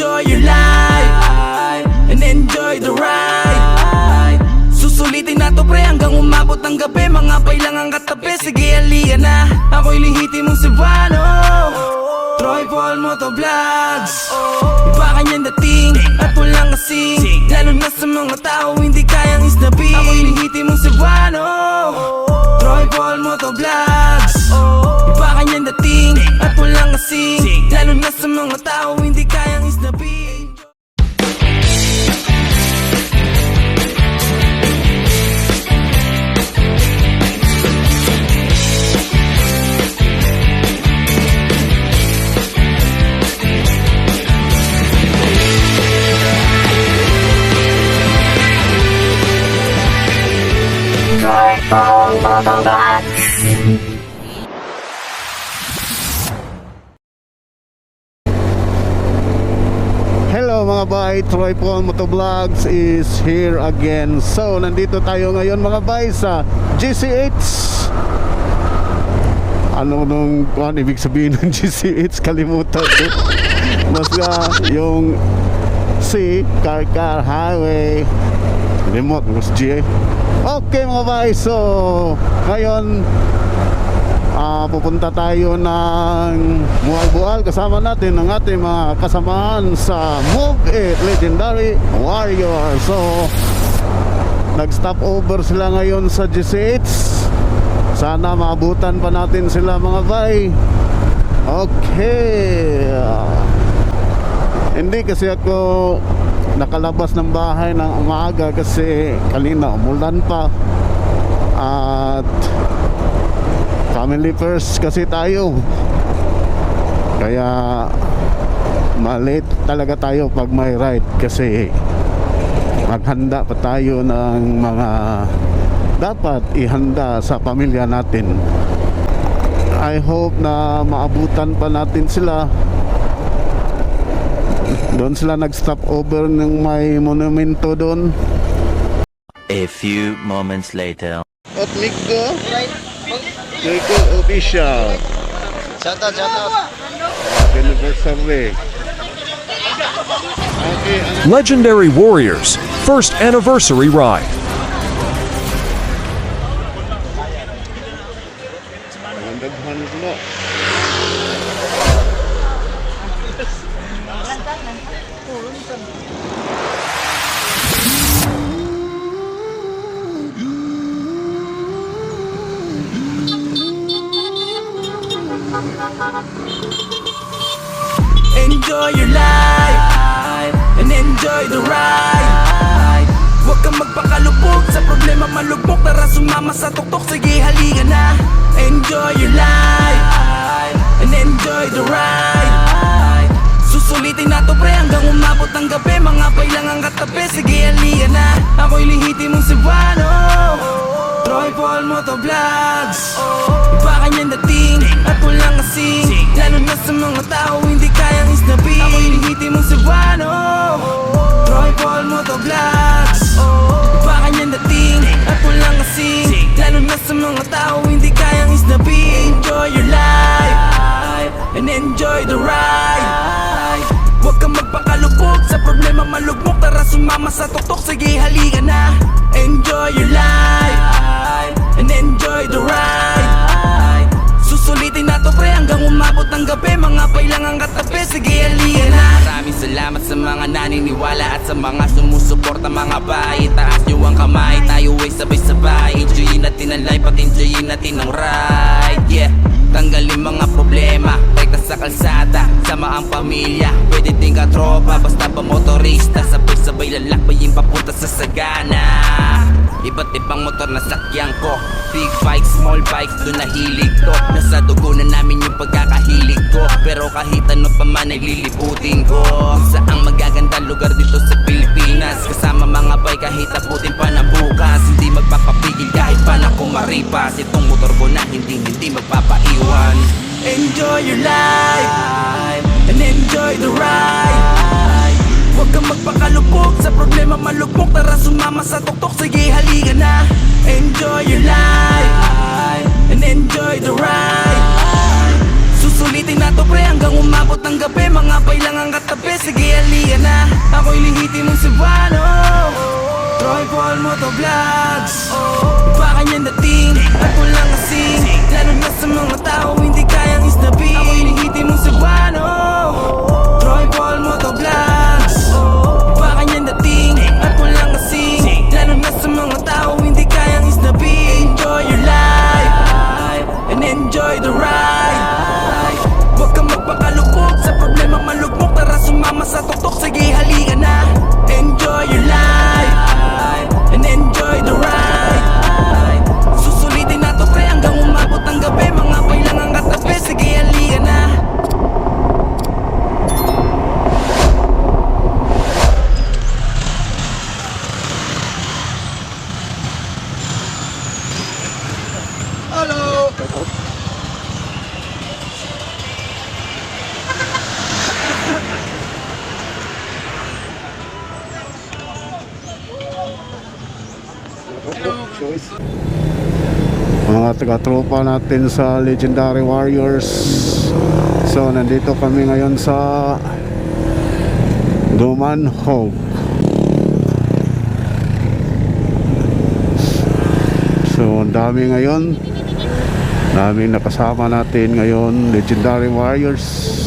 Enjoy your life And enjoy the ride. Susulitin na to pre hanggang umabot ng gabi. Mga pailang ang katabi. Sige halika na. Ako'y lihiti mong Cebuano. Troy Paul Moto Vlogs Iba kanyang dating At walang kasing Lalo na sa mga tao Hindi kayang isnabing. Ako'y lihiti mong Cebuano. Troy Paul Moto Vlogs Iba kanyang dating At walang kasing Lalo na sa mga tao Hindi mga bay, Troy Paul Motovlogs is here again. So, nandito tayo ngayon mga bay sa GCH. Ano nung ano ibig sabihin ng GCH? Kalimutan ko. Basta yung C, Car Highway. Remote, mas G eh. Okay mga bay, so ngayon Ah, pupunta tayo ng Mualbual kasama natin ang ating mga kasamahan sa Move It Legendary Warrior. So, nag-stop over sila ngayon sa GCH. Sana maabutan pa natin sila mga bay. Okay. Hindi kasi ako nakalabas ng bahay ng umaga kasi kanina umulan pa. At family first kasi tayo. Kaya malate talaga tayo pag may ride kasi maghanda pa tayo ng mga dapat ihanda sa pamilya natin. I hope na maabutan pa natin sila. Doon sila nag-stop over ng may monumento doon. A few moments later. at Nico Nico Official Shout out, shout out. Anniversary Okay, ano Legendary Warriors First Anniversary Ride. Enjoy your life And enjoy the ride. Huwag kang magpakalubog Sa problema malugmok Tara sumama sa tuktok. Sige halika na. Enjoy your life And enjoy the ride. Susulitin na to pre Hanggang umabot ng gabi. Mga pailang ang katabi. Sige halika na. Ako'y lihiti mong Cebuano Troy Paul Moto Vlogs Iba kanyang dating At walang kasing Lalo na sa mga tao Hindi kayang isnabing. Ako'y lihiti mong Cebuano. Troy Paul Moto Vlogs Iba kanyang dating At walang kasing Lalo na sa mga tao Hindi kayang isnabing. Enjoy your life And enjoy the ride. Huwag kang magpakalubog Sa problema malugmok. Tara sumama sa tuktok. Sige halika na. Enjoy your life umabot ng gabi Mga pailang ang katabi. Sige halika na Maraming salamat sa mga naniniwala At sa mga sumusuporta. Mga bahay Taas niyo ang kamay. Tayo ay sabay-sabay. Enjoyin natin ang life At enjoyin natin ang ride Yeah. Tanggalin mga problema Rekta sa kalsada. Sama ang pamilya Pwede din ka tropa. Basta pa motorista Sabay-sabay lalakbayin papunta sa sagana Iba't ibang motor na sakyan ko. Big bikes, small bikes, doon nahilig to Nasa dugo na namin yung pagkakahilig ko. Pero kahit ano pa man ay liliputin ko Saang magaganda lugar dito sa Pilipinas. Kasama mga bike kahit abutin pa na bukas. Hindi magpapapigil kahit pa na kumaripas. Itong motor ko na hindi hindi magpapaiwan. Enjoy your life And enjoy the ride. Huwag kang magpakalubog Sa problema. Malugmok Tara sumama sa tuktok. Sige Enjoy your life And enjoy the ride. Susulitin na to pre hanggang umabot ng gabi. Mga pailang ang katabi, sige halika na. Ako'y lihiti mong Cebuano. Troy Paul Moto Vlogs Iba kanyang dating at walang kasing Lalo na sa mga tao hindi kayang isnabing. Ako'y lihiti mga taga-tropa natin sa Legendary Warriors. So, nandito kami ngayon sa Duman. So, ang dami ngayon. Daming nakasama natin ngayon, Legendary Warriors.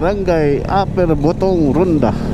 Barangay Upper Botong Ronda.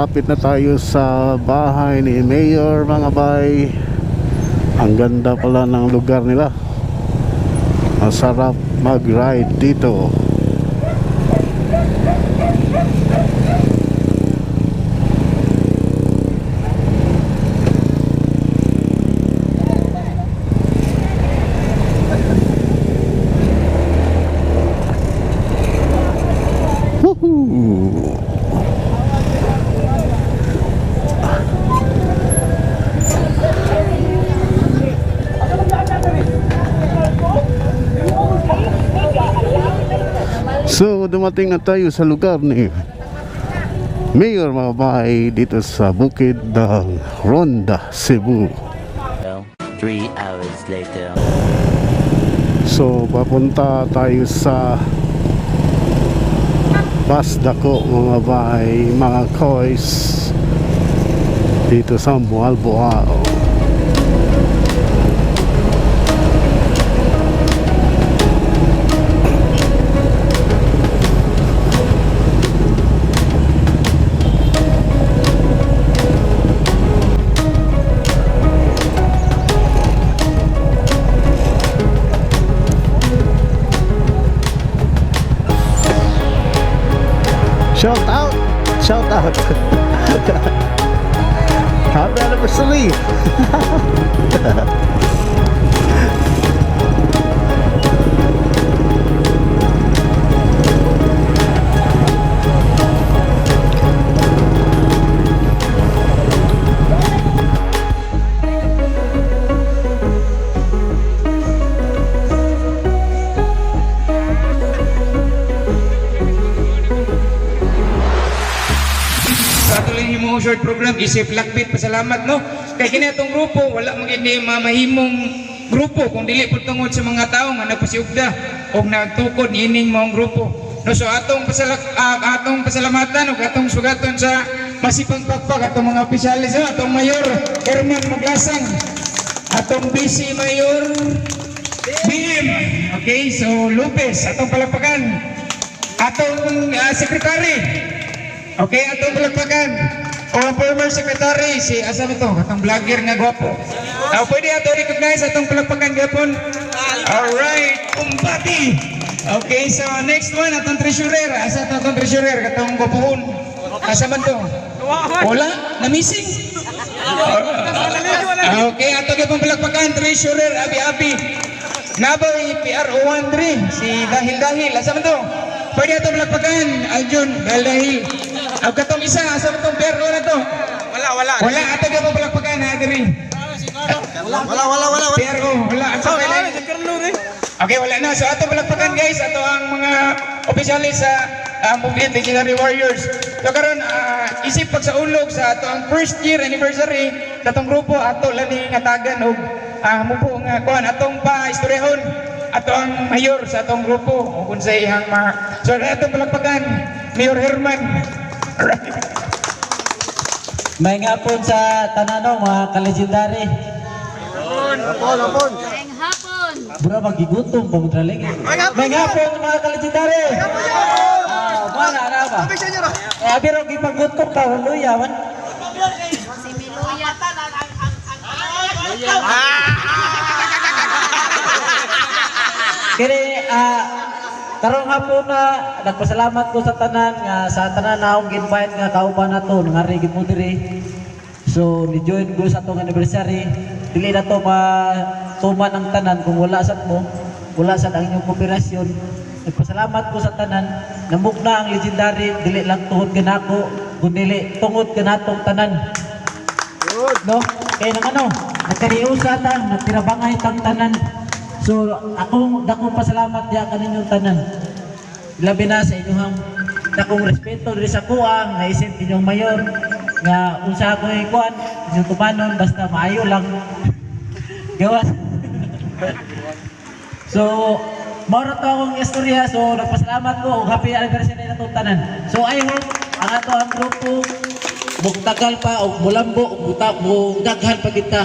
Malapit na tayo sa bahay ni Mayor mga bay. Ang ganda pala ng lugar nila. Masarap mag-ride dito. Dumating na tayo sa lugar ni Mayor mga bahay dito sa bukid ng Ronda, Cebu. Three hours later. So, papunta tayo sa bus dako mga bahay, mga kois dito sa Mualboao. Shout out! Shout out! Happy anniversary! atuloy mo short program, isip lakbit, pasalamat no. Kay kini atong grupo, wala mo gini mamahimong grupo kung dili po tungod sa mga tao nga nagpasiugda o nagtukod ining mong grupo. No, so atong pasalak ah, atong pasalamatan ug atong sugaton sa masipang pagpag atong mga opisyalis no? atong mayor Herman Maglasang, atong BC Mayor BM. Okay, so Lopez, atong palapakan. Atong ah, secretary Okay, atong palagpagan. O former secretary, si asa mo to? Atong vlogger nga gwapo. Ah, pwede ato recognize atong palagpagan gapon. Alright, kumpati. Okay, so next one, atong treasurer. Asa to atong treasurer? Katong gwapoon. Asa man to? Wala? Na-missing? Ah, Okay, ato gapon palagpagan, treasurer, abi-abi. Naboy PRO13, si Dahil Dahil. Asa man to? Pwede atong palagpagan, Aljun, Dahil Dahil. Ang katong isa, asa mo itong PRO na to? Wala, wala. Wala, ato gapon palagpagan, ha, diri. Wala, wala, wala, wala. PRO, wala. Asa pa lang? Okay, wala na. So ato palagpagan guys, ato ang mga opisyalis sa uh, Movement Legendary Warriors. So karon ah, isip pag sa ulog sa ato ang first year anniversary sa atong grupo ato lani nga tagan og ah mupo nga kuan atong pa istoryahon ato ang mayor sa atong grupo ug kung sa iyang mga so ato palagpagan Mayor Herman. May nga po sa tanano mga kalegendary. Maayong hapon. Bro, magigutom pa madraling. May nga po mga kalegendary. Ah, mana na ba? Eh, abiro gipagutom ka luya man. Si Miluya. Kini ah karon nga po na nagpasalamat ko sa tanan nga sa tanan na akong invite nga kauban nato nga rigid mo diri. So ni join ko sa atong anniversary. Dili na to ma tuman ang tanan kung wala sad mo, wala sad ang inyong kooperasyon. Nagpasalamat ko sa tanan. Namugna ang legendary dili lang tuhod kanako, kundi tungod kanatong tanan. No? Kaya nang ano, nagkariusa ta, nagtirabangay tang tanan. So, ako, dako pasalamat ya kaninyong tanan. Labi na sa inyong dakong respeto diri sa kuang, naisip inyong mayor, nga unsa ako ikuan, inyong tumanon, basta maayo lang. Gawas. so, Moro to akong istorya, so nagpasalamat ko, happy anniversary na itong tanan. So I hope, ang ato ang grupo, mugtagal pa, o mulambo, o mugdaghan pa kita.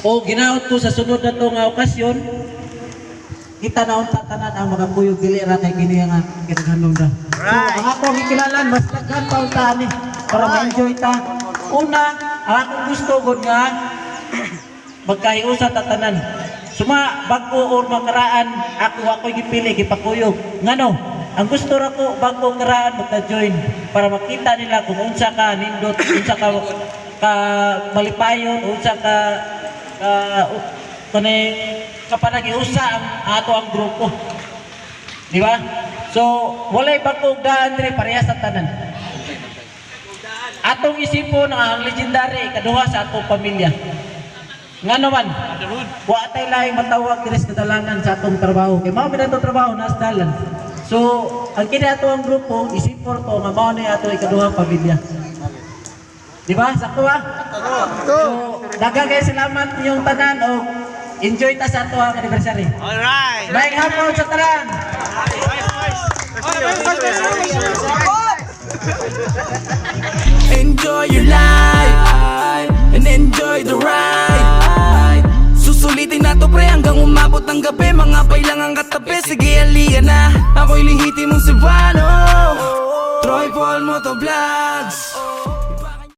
O ginaot ko sa sunod na nga okasyon, kita na unta tanan ang mga kuyog dili ra kay kini nga kinaghanom na. So ang ako gikilalan mas daghan pa unta ani para ma-enjoy ta. Una, ang akong gusto gud nga magkahiusa ta tanan. Suma bago or makaraan ako ako gipili gipakuyog. Ngano? Ang gusto ra ko bago karaan magka-join para makita nila kung unsa ka nindot, unsa ka ka malipayon, unsa ka ka kani kapanagiusa ang ato ang grupo. Di ba? So, walay bagong daan diri pareha sa tanan. Atong isipon ang legendary kaduha sa atong pamilya. Nga naman, wa tay laing matawag diri sa kadalangan sa atong trabaho. Kay mao man trabaho nas dalan. So, ang kini ato ang grupo isipor to nga mao ni ato ikaduhang pamilya. Di ba? Sakto ba? So, daghang kay salamat ninyong tanan o enjoy ta sa ato ang anniversary. Alright. Maayong hapon sa tanan. Enjoy your life And enjoy the ride Susulitin na to pre hanggang umabot ng gabi Mga bailangang katabi, sige halika na Ako'y lihiti mong si Vano Troy Paul Motovlogs